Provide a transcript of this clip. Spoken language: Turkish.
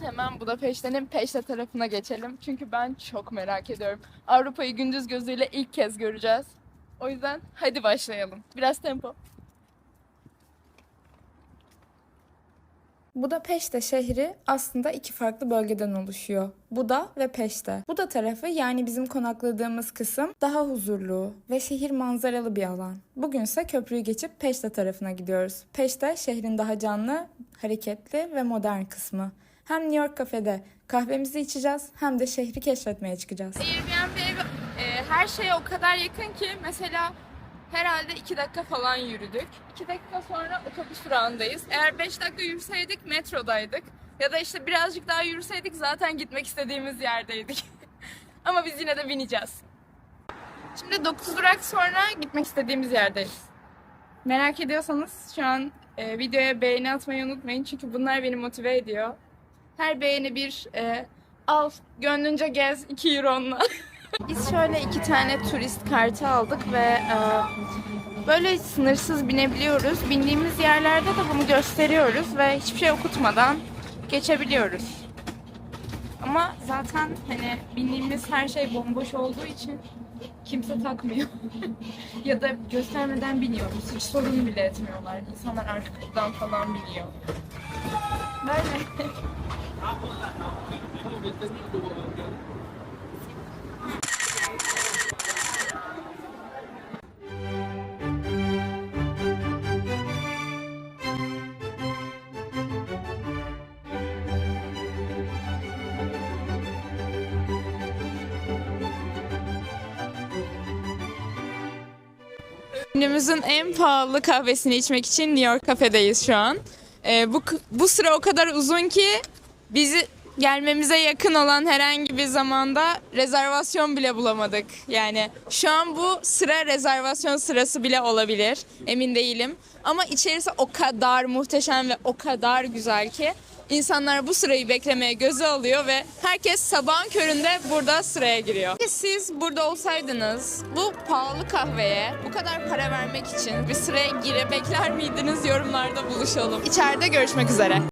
Hemen Budapeşte'nin Peşte tarafına geçelim. Çünkü ben çok merak ediyorum. Avrupa'yı gündüz gözüyle ilk kez göreceğiz. O yüzden hadi başlayalım. Biraz tempo. Budapeşte şehri aslında iki farklı bölgeden oluşuyor. Buda ve Peşte. Buda tarafı yani bizim konakladığımız kısım daha huzurlu ve şehir manzaralı bir alan. Bugünse köprüyü geçip Peşte tarafına gidiyoruz. Peşte şehrin daha canlı, hareketli ve modern kısmı. Hem New York kafede kahvemizi içeceğiz hem de şehri keşfetmeye çıkacağız. Airbnb e, her şeye o kadar yakın ki mesela herhalde 2 dakika falan yürüdük. 2 dakika sonra otobüs durağındayız. Eğer 5 dakika yürüseydik metrodaydık. Ya da işte birazcık daha yürüseydik zaten gitmek istediğimiz yerdeydik. Ama biz yine de bineceğiz. Şimdi 9 durak sonra gitmek istediğimiz yerdeyiz. Merak ediyorsanız şu an e, videoya beğeni atmayı unutmayın çünkü bunlar beni motive ediyor. Her beğeni bir e, al gönlünce gez 2 euronla. Biz şöyle iki tane turist kartı aldık ve e, böyle sınırsız binebiliyoruz. Bindiğimiz yerlerde de bunu gösteriyoruz ve hiçbir şey okutmadan geçebiliyoruz. Ama zaten hani bindiğimiz her şey bomboş olduğu için kimse takmıyor. ya da göstermeden biniyoruz. Hiç sorun bile etmiyorlar. İnsanlar artık buradan falan biniyor. Günümüzün en pahalı kahvesini içmek için New York kafedeyiz şu an. Ee, bu bu sıra o kadar uzun ki bizi gelmemize yakın olan herhangi bir zamanda rezervasyon bile bulamadık. Yani şu an bu sıra rezervasyon sırası bile olabilir. Emin değilim. Ama içerisi o kadar muhteşem ve o kadar güzel ki insanlar bu sırayı beklemeye göze alıyor ve herkes sabahın köründe burada sıraya giriyor. Siz burada olsaydınız bu pahalı kahveye bu kadar para vermek için bir sıraya gire bekler miydiniz yorumlarda buluşalım. İçeride görüşmek üzere.